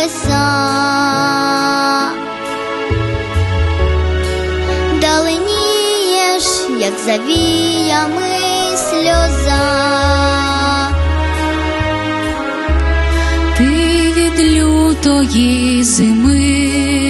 небеса, даленієш, як завіями сльоза, ти від лютої зими.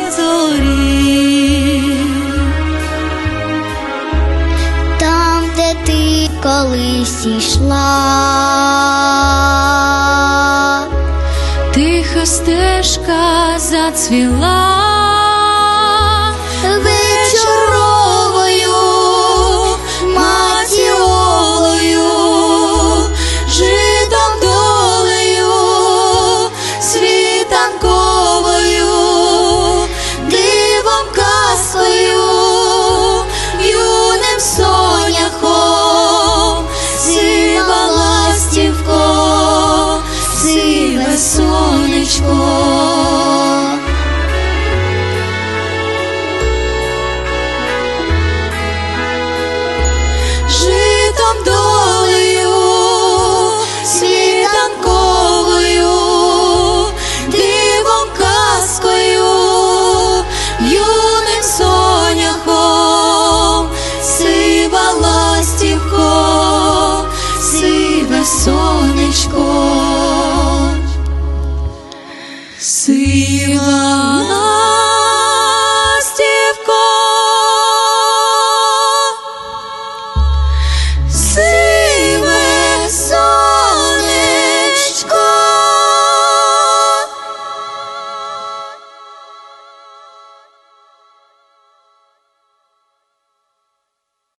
зорі, там, де ти колись ішла, тиха стежка зацвіла.